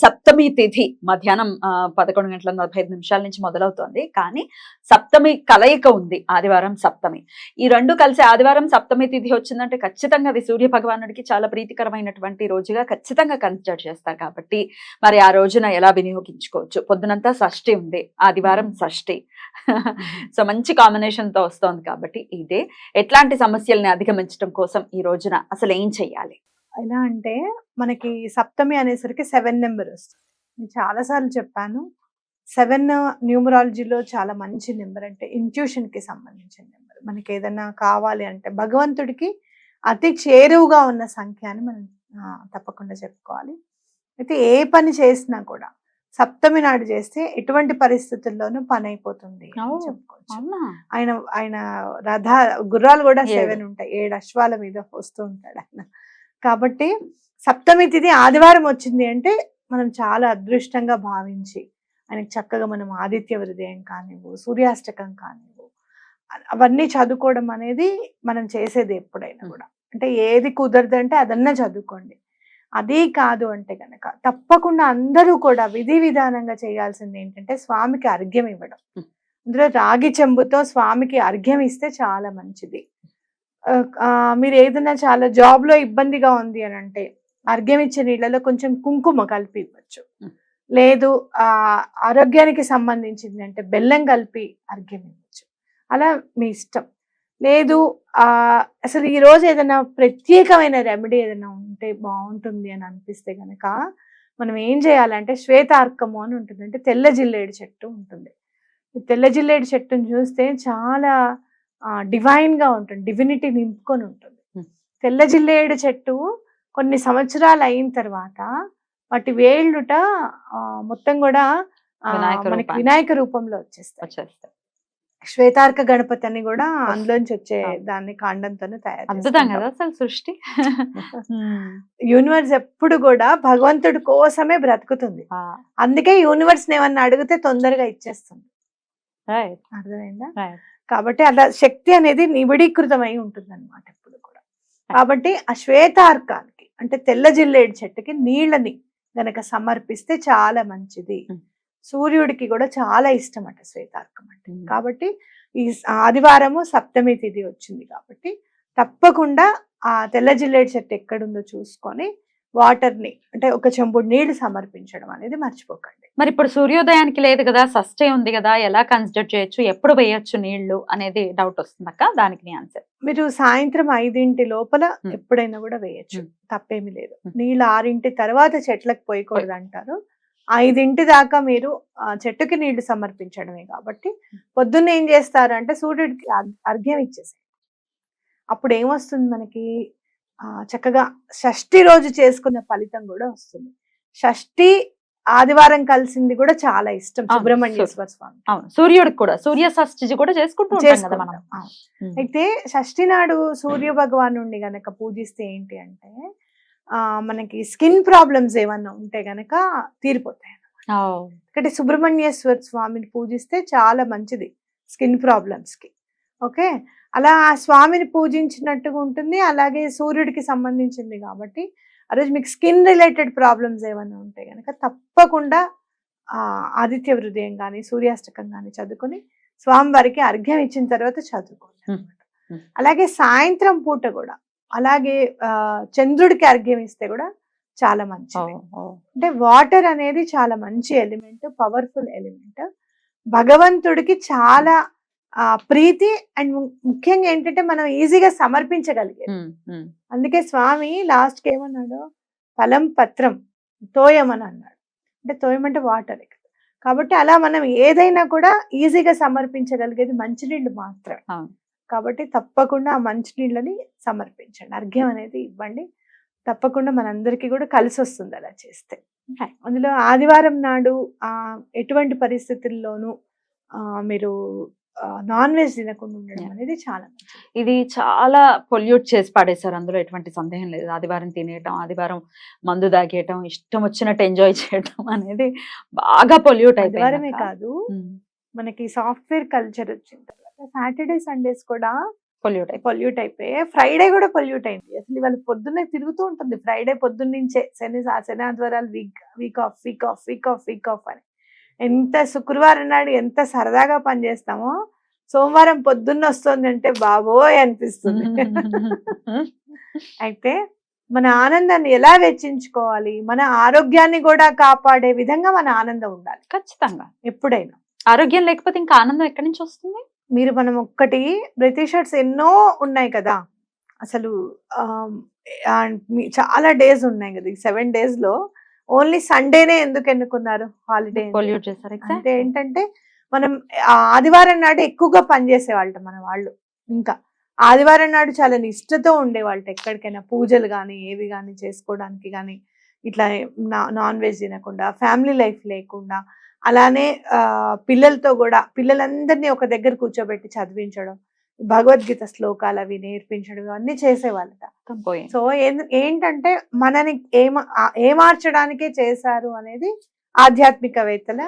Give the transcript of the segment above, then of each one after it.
సప్తమి తిథి మధ్యాహ్నం పదకొండు గంటల నలభై ఐదు నిమిషాల నుంచి మొదలవుతోంది. కానీ సప్తమి కలయిక ఉంది ఆదివారం సప్తమి. ఈ రెండు కలిసి ఆదివారం సప్తమి తిథి వచ్చిందంటే ఖచ్చితంగా అది సూర్య భగవానుడికి చాలా ప్రీతికరమైనటువంటి రోజుగా ఖచ్చితంగా కన్సిడర్ చేస్తారు కాబట్టి మరి ఆ రోజున ఎలా వినియోగించుకోవచ్చు? పొద్దునంతా షష్ఠి ఉంది ఆదివారం షష్ఠి. సో మంచి కాంబినేషన్తో వస్తోంది కాబట్టి ఇదే. ఎట్లాంటి సమస్యల్ని అధిగమించడం కోసం ఈ రోజున అసలు ఏం చెయ్యాలి? ఎలా అంటే మనకి సప్తమి అనేసరికి సెవెన్ నెంబర్ వస్తుంది నేను చాలాసార్లు చెప్పాను సెవెన్ న్యూమరాలజీలో చాలా మంచి నెంబర్ అంటే intuition కి సంబంధించిన నెంబర్. మనకి ఏదైనా కావాలి అంటే భగవంతుడికి అతి చేరువుగా ఉన్న సంఖ్య అని మనం తప్పకుండా చెప్పుకోవాలి. అయితే ఏ పని చేసినా కూడా సప్తమి నాడు చేస్తే ఎటువంటి పరిస్థితుల్లోనూ పని అయిపోతుంది ఆయన ఆయన రథ గుర్రాలు కూడా. సెవెన్ ఉంటాయి. ఏడు అశ్వాల మీద వస్తూ ఉంటాడు ఆయన. కాబట్టి సప్తమి తిథి ఆదివారం వచ్చింది అంటే మనం చాలా అదృష్టంగా భావించి ఆయనకి చక్కగా మనం ఆదిత్య హృదయం కానివ్వు సూర్యాష్టకం కానివ్వు అవన్నీ చదువుకోవడం అనేది మనం చేసేది ఎప్పుడైనా కూడా. అంటే ఏది కుదరదు అంటే అదన్నా చదువుకోండి. అదే కాదు అంటే కనుక తప్పకుండా అందరూ కూడా విధి విధానంగా చేయాల్సింది ఏంటంటే స్వామికి అర్ఘ్యం ఇవ్వడం. అందులో రాగి చెంబుతో స్వామికి అర్ఘ్యం ఇస్తే చాలా మంచిది. మీరు ఏదైనా చాలా జాబ్లో ఇబ్బందిగా ఉంది అని అంటే అర్ఘ్యం ఇచ్చే నీళ్ళలో కొంచెం కుంకుమ కలిపి ఇవ్వచ్చు. లేదు ఆ ఆరోగ్యానికి సంబంధించింది అంటే బెల్లం కలిపి అర్ఘ్యం ఇవ్వచ్చు. అలా మీ ఇష్టం. లేదు ఆ అసలు ఈ రోజు ఏదైనా ప్రత్యేకమైన రెమెడీ ఏదైనా ఉంటే బాగుంటుంది అని అనిపిస్తే గనక మనం ఏం చేయాలంటే శ్వేతార్కము అని ఉంటుంది. అంటే తెల్ల జిల్లేడు చెట్టు ఉంటుంది. ఈ తెల్ల జిల్లేడు చెట్టును చూస్తే చాలా డివైన్గా ఉంటుంది డివినిటీ నింపుకొని ఉంటుంది Hmm. తెల్ల జిల్లేడు చెట్టు కొన్ని సంవత్సరాలు అయిన తర్వాత వాటి వేళ్ళుట మొత్తం కూడా మనకి. వినాయక రూపంలో వచ్చేస్తాయి శ్వేతార్క గణపతి అని కూడా అందులోంచి వచ్చే. దాన్ని కాండంతోనే తయారు అద్భుతం. కదా అసలు సృష్టి యూనివర్స్ ఎప్పుడు కూడా భగవంతుడి కోసమే బ్రతుకుతుంది అందుకే యూనివర్స్ ఏమన్నా అడిగితే తొందరగా ఇచ్చేస్తుంది అర్థమైందా. కాబట్టి అలా శక్తి అనేది నిబిడీకృతమై ఉంటుంది అనమాట ఎప్పుడు కూడా కాబట్టి ఆ శ్వేతార్కానికి అంటే తెల్ల జిల్లేడు చెట్టుకి నీళ్ళని గనక సమర్పిస్తే చాలా మంచిది. సూర్యుడికి కూడా చాలా ఇష్టం అట శ్వేతార్కం అంటే. కాబట్టి ఈ ఆదివారము సప్తమి తిథి వచ్చింది కాబట్టి తప్పకుండా ఆ తెల్ల జిల్లేడు చెట్టు ఎక్కడుందో చూసుకొని వాటర్ని అంటే ఒక చెంబుడు నీళ్ళు సమర్పించడం అనేది మర్చిపోకండి. మరి ఇప్పుడు సూర్యోదయానికి లేదు కదా షష్ఠి ఉంది కదా ఎలా కన్సిడర్ చేయొచ్చు ఎప్పుడు వేయొచ్చు నీళ్ళు అనేది డౌట్ వస్తుందక్క దానికి ఆన్సర్. మీరు సాయంత్రం ఐదింటి లోపల. ఎప్పుడైనా కూడా వేయచ్చు. తప్పేమీ లేదు. నీళ్ళు ఆరింటి తర్వాత చెట్లకు పోయకూడదు అంటారు. ఐదింటి దాకా మీరు చెట్టుకి నీళ్ళు సమర్పించడమే కాబట్టి పొద్దున్న ఏం చేస్తారు అంటే సూర్యుడికి అర్- అర్ఘ్యం ఇచ్చేసి అప్పుడు ఏమొస్తుంది మనకి? చక్కగా షష్ఠి రోజు చేసుకున్న ఫలితం కూడా వస్తుంది. షష్ఠి ఆదివారం కలిసింది కూడా చాలా ఇష్టం సుబ్రహ్మణ్యేశ్వర స్వామి. అవును. సూర్యుడికి కూడా సూర్య షష్ఠి కూడా చేసుకుంటూ ఉంటాం కదా మనం. చేసుకుంటాం. అయితే షష్ఠి నాడు సూర్య భగవాను గనక పూజిస్తే ఏంటి అంటే ఆ మనకి స్కిన్ ప్రాబ్లమ్స్ ఏమన్నా ఉంటే గనక తీరిపోతాయి ఓ, ఒకటి సుబ్రహ్మణ్యేశ్వర స్వామిని పూజిస్తే చాలా మంచిది స్కిన్ ప్రాబ్లమ్స్కి ఓకే? అలా ఆ స్వామిని పూజించినట్టుగా ఉంటుంది. అలాగే సూర్యుడికి సంబంధించింది కాబట్టి. ఆ రోజు మీకు స్కిన్ రిలేటెడ్ ప్రాబ్లమ్స్ ఏమైనా ఉంటే కనుక తప్పకుండా ఆ ఆదిత్య హృదయం కానీ సూర్యాష్టకం కానీ చదువుకొని స్వామివారికి అర్ఘ్యం ఇచ్చిన తర్వాత చదువుకోండి. అలాగే సాయంత్రం పూట కూడా అలాగే చంద్రుడికి అర్ఘ్యం ఇస్తే కూడా చాలా మంచిది. అంటే వాటర్ అనేది చాలా మంచి ఎలిమెంట్ పవర్ఫుల్ ఎలిమెంట్. భగవంతుడికి చాలా ప్రీతి అండ్ ముఖ్యంగా ఏంటంటే మనం ఈజీగా సమర్పించగలిగేది. అందుకే స్వామి లాస్ట్కి ఏమన్నాడు? ఫలం పత్రం తోయమని అన్నాడు. అంటే తోయం అంటే వాటర్ కాబట్టి అలా మనం ఏదైనా కూడా ఈజీగా సమర్పించగలిగేది మంచినీళ్ళు మాత్రమే. అవును. కాబట్టి తప్పకుండా ఆ మంచినీళ్ళని సమర్పించండి. అర్ఘ్యం అనేది ఇవ్వండి. తప్పకుండా మనందరికీ కూడా కలిసి వస్తుంది అలా చేస్తే. అందులో ఆదివారం నాడు ఆ ఎటువంటి పరిస్థితుల్లోనూ మీరు నాన్ వెజ్ తినకుండా ఉండడం. అనేది చాలా ఇది చాలా పొల్యూట్ చేసి పాడేశారు. అందులో ఎటువంటి సందేహం లేదు. ఆదివారం తినేయటం ఆదివారం మందు తాగేయటం ఇష్టం వచ్చినట్టు ఎంజాయ్ చేయటం అనేది బాగా పొల్యూట్ ఆదివారమే కాదు మనకి సాఫ్ట్వేర్ కల్చర్ వచ్చిన తర్వాత సాటర్డే సండేస్ కూడా పొల్యూట్ అయిపోయింది. పొల్యూట్ అయిపోయి ఫ్రైడే కూడా పొల్యూట్ అయింది. అసలు ఇవాళ పొద్దున్నే తిరుగుతూ ఉంటుంది. ఫ్రైడే పొద్దున్న శని శని ఆదివారాలు week week off week off week off week off అని. ఎంత శుక్రవారం నాడు ఎంత సరదాగా పనిచేస్తామో సోమవారం పొద్దున్న వస్తుంది అంటే బాబోయ్ అనిపిస్తుంది. అయితే మన ఆనందాన్ని ఎలా వెచ్చించుకోవాలి? మన ఆరోగ్యాన్ని కూడా కాపాడే విధంగా మన ఆనందం ఉండాలి. ఖచ్చితంగా. ఎప్పుడైనా. ఆరోగ్యం లేకపోతే ఇంకా ఆనందం ఎక్కడి నుంచి వస్తుంది? మీరు మనం ఒక్కటి బ్రిటిషర్స్ ఎన్నో ఉన్నాయి కదా. అసలు చాలా డేస్ ఉన్నాయి కదా. ఈ సెవెన్ డేస్లో ఓన్లీ సండేనే ఎందుకు ఎన్నుకున్నారు హాలిడే పొల్యూట్ చేశారు అంటే. ఏంటంటే మనం ఆదివారం నాడు ఎక్కువగా పనిచేసేవాళ్ళం మన వాళ్ళు ఇంకా ఆదివారం నాడు చాలా నిష్ఠతో ఉండేవాళ్ళట ఎక్కడికైనా పూజలు కానీ ఏవి కానీ చేసుకోవడానికి కానీ ఇట్లా నాన్ వెజ్ తినకుండా ఫ్యామిలీ లైఫ్ లేకుండా అలానే పిల్లలతో కూడా పిల్లలందరినీ ఒక దగ్గర కూర్చోబెట్టి చదివించడం భగవద్గీత శ్లోకాలు అవి నేర్పించడం అన్ని చేసేవాళ్ళట. సో ఏంటంటే మనని ఏమ ఏమార్చడానికే చేశారు అనేది ఆధ్యాత్మికవేత్తల.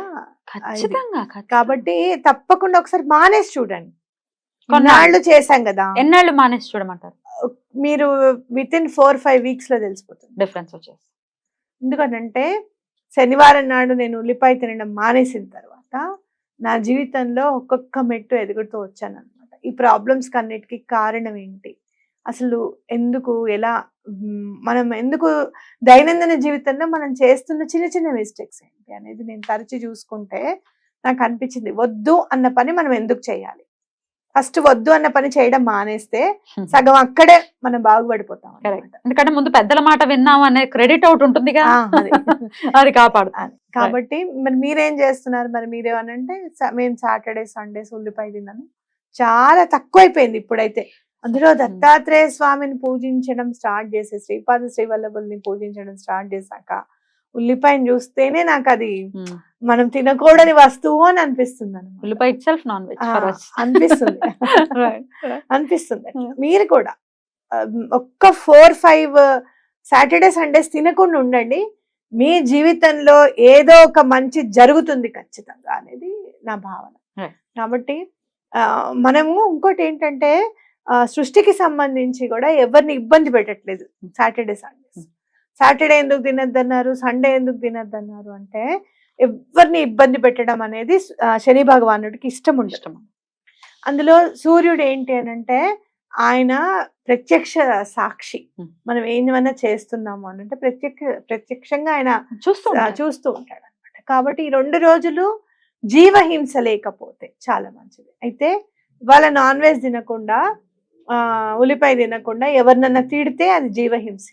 కాబట్టి తప్పకుండా ఒకసారి మానేసి చూడండి. కొన్నాళ్ళు. చేశాం కదా. ఎన్నాళ్ళు మానేసి చూడమంటారు? మీరు విత్ ఇన్ ఫోర్ ఫైవ్ వీక్స్లో తెలిసిపోతుంది. డిఫరెన్స్ వచ్చేసి ఎందుకంటే శనివారం నాడు నేను ఉల్లిపాయ తినడం మానేసిన తర్వాత నా జీవితంలో ఒక్కొక్క మెట్టు ఎదుగుతూ వచ్చాను. ఈ ప్రాబ్లమ్స్ కన్నిటికీ కారణం ఏంటి అసలు ఎందుకు ఎలా మనం ఎందుకు దైనందిన జీవితంలో మనం చేస్తున్న చిన్న చిన్న మిస్టేక్స్ ఏంటి అనేది నేను తరచి చూసుకుంటే నాకు అనిపించింది. వద్దు అన్న పని మనం ఎందుకు చేయాలి? ఫస్ట్ వద్దు అన్న పని చేయడం మానేస్తే సగం అక్కడే మనం బాగుపడిపోతాం. ఎందుకంటే ముందు పెద్దల మాట విన్నాం అనే క్రెడిట్ అవుట్ ఉంటుంది కదా. అది. కాపాడు. కాబట్టి మరి మీరేం చేస్తున్నారు? మరి మీరేమనంటే మేము సాటర్డే సండేస్ ఉల్లిపాయ తిన్నాను. చాలా తక్కువైపోయింది ఇప్పుడైతే అందులో దత్తాత్రేయ స్వామిని పూజించడం స్టార్ట్ చేసి శ్రీపాద శ్రీవల్లభుల్ని పూజించడం స్టార్ట్ చేశాక ఉల్లిపాయని చూస్తేనే నాకు అది. మనం తినకూడని వస్తువు అని అనిపిస్తుంది అన్నమాట. ఉల్లిపాయ నాన్ వెజ్ అనిపిస్తుంది. అనిపిస్తుంది. మీరు కూడా ఒక్క ఫోర్ ఫైవ్ సాటర్డే సండేస్ తినకుండా ఉండండి మీ జీవితంలో ఏదో ఒక మంచి జరుగుతుంది ఖచ్చితంగా అనేది నా భావన. కాబట్టి మనము ఇంకోటి ఏంటంటే సృష్టికి సంబంధించి కూడా ఎవరిని ఇబ్బంది పెట్టట్లేదు. Saturday Sundays. సాటర్డే ఎందుకు తినద్దన్నారు? సండే ఎందుకు తినద్దన్నారు అంటే ఎవరిని ఇబ్బంది పెట్టడం అనేది శని భగవానుడికి ఇష్టం ఉండదు. ఇష్టం అందులో సూర్యుడు ఏంటి అని అంటే ఆయన ప్రత్యక్ష సాక్షి. మనం ఏమైనా చేస్తున్నాము అని అంటే ప్రత్యక్ష ప్రత్యక్షంగా ఆయన చూస్తూ. చూస్తూ ఉంటాడు. అనమాట కాబట్టి ఈ రెండు రోజులు జీవహింస లేకపోతే చాలా మంచిది. అయితే ఇవాళ నాన్ వెజ్ తినకుండా ఆ ఉల్లిపాయ తినకుండా ఎవరినన్నా తిడితే అది జీవహింస.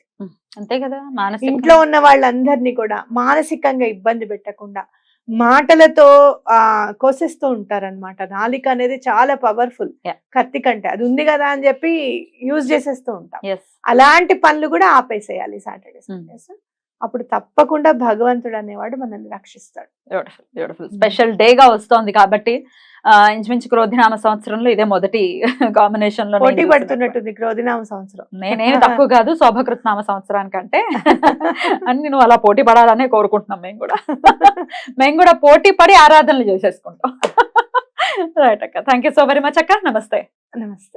అంతే కదా ఇంట్లో ఉన్న వాళ్ళందరినీ కూడా మానసికంగా ఇబ్బంది పెట్టకుండా మాటలతో ఆ కోసేస్తూ ఉంటారన్నమాట. నాలిక అనేది చాలా పవర్ఫుల్. కత్తి కంటే. అది ఉంది కదా అని చెప్పి యూజ్ చేసేస్తూ ఉంటాం. అలాంటి పనులు కూడా ఆపేసేయాలి సాటర్డే. సండేస్ అప్పుడు తప్పకుండా భగవంతుడు అనేవాడు మనల్ని రక్షిస్తాడు. బ్యూటిఫుల్ బ్యూటిఫుల్ స్పెషల్ డే గా వస్తోంది కాబట్టి ఇంచుమించు క్రోధినామ సంవత్సరంలో ఇదే మొదటి కాంబినేషన్లో పోటీ. పడుతున్నట్టుంది క్రోధినామ సంవత్సరం. నేనేమి తక్కువ కాదు శోభకృత్నామ సంవత్సరానికంటే అని నువ్వు అలా పోటీ పడాలనే కోరుకుంటున్నాం మేము కూడా. మేము కూడా పోటీ పడి ఆరాధనలు చేసేసుకుంటాం. రైట్ అక్క. Thank you so very much అక్క. నమస్తే. నమస్తే.